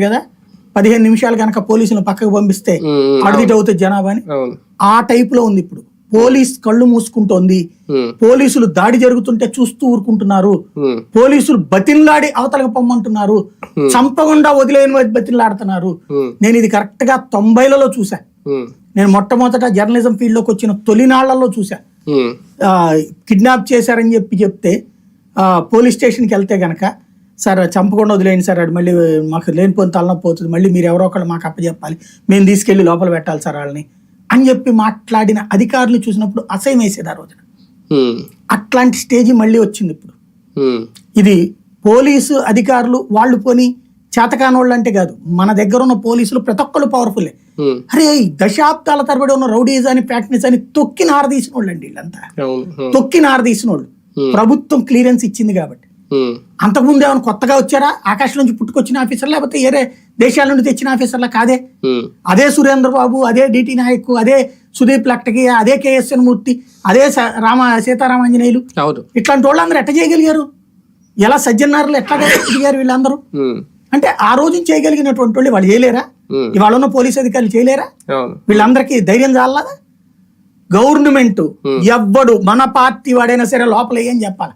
కదా? పదిహేను నిమిషాలు కనుక పోలీసులను పక్కకు పంపిస్తే ఉమ్, అడిదిట్ అవుతుంది జనాభా అని? అవును. ఆ టైప్లో ఉంది ఇప్పుడు. పోలీస్ కళ్ళు మూసుకుంటోంది. పోలీసులు దాడి జరుగుతుంటే చూస్తూ ఊరుకుంటున్నారు. పోలీసులు బతిన్లాడి అవతలకు పొమ్మంటున్నారు. చంపకుండా వదిలేని బతిన్లాడుతున్నారు. నేను ఇది కరెక్ట్గా తొంభైలలో చూసా నేను మొట్టమొదట జర్నలిజం ఫీల్డ్లోకి వచ్చిన తొలినాళ్ళలో చూసా కిడ్నాప్ చేశారని చెప్పి చెప్తే పోలీస్ స్టేషన్కి వెళ్తే గనక సార్ చంపకుండా వదిలేయండి సార్ అది మళ్ళీ మాకు లేనిపోయిన తలనొప్పి పోతుంది మళ్ళీ మీరు ఎవరో ఒకళ్ళు మాకు అప్పచెప్పాలి. మేము తీసుకెళ్ళి లోపల పెట్టాలి సార్ వాళ్ళని అని చెప్పి మాట్లాడిన అధికారులు చూసినప్పుడు అసహ్యం వేసేది ఆ రోజున. అట్లాంటి స్టేజ్ మళ్ళీ వచ్చింది ఇప్పుడు. ఇది పోలీసు అధికారులు వాళ్ళు పోని చేతకానోళ్ళు అంటే కాదు. మన దగ్గర ఉన్న పోలీసులు ప్రతి ఒక్కళ్ళు పవర్ఫుల్లే అరే దశాబ్దాల తరబడి ఉన్న రౌడీస్ అని ప్రాక్టీస్ అని తొక్కి నారదీసిన వాళ్ళు అండి వీళ్ళంతా తొక్కి నారదీసిన వాళ్ళు ప్రభుత్వం క్లియరెన్స్ ఇచ్చింది కాబట్టి. అంతకుముందు ఏమైనా కొత్తగా వచ్చారా? ఆకాశం నుంచి పుట్టుకొచ్చిన ఆఫీసర్ లేకపోతే వేరే దేశాల నుండి తెచ్చిన ఆఫీసర్లా? కాదే. అదే సురేంద్ర బాబు అదే డిటి నాయక్ అదే సుదీప్ లక్టకి అదే కేఎస్ఎన్ మూర్తి అదే రామ సీతారామాంజనేయులు. ఇట్లాంటి వాళ్ళందరూ ఎట్ట చేయగలిగారు? ఎలా సజ్జనారులు ఎట్లా దిగారు వీళ్ళందరూ? అంటే ఆ రోజు చేయగలిగినటువంటి వాళ్ళు వాళ్ళు చేయలేరా? ఇవాళ ఉన్న పోలీస్ అధికారులు చేయలేరా? వీళ్ళందరికీ ధైర్యం చాలదా? గవర్నమెంట్ ఎవ్వడు మన పార్టీ వాడైనా సరే లోపల ఏం చెప్పాలి.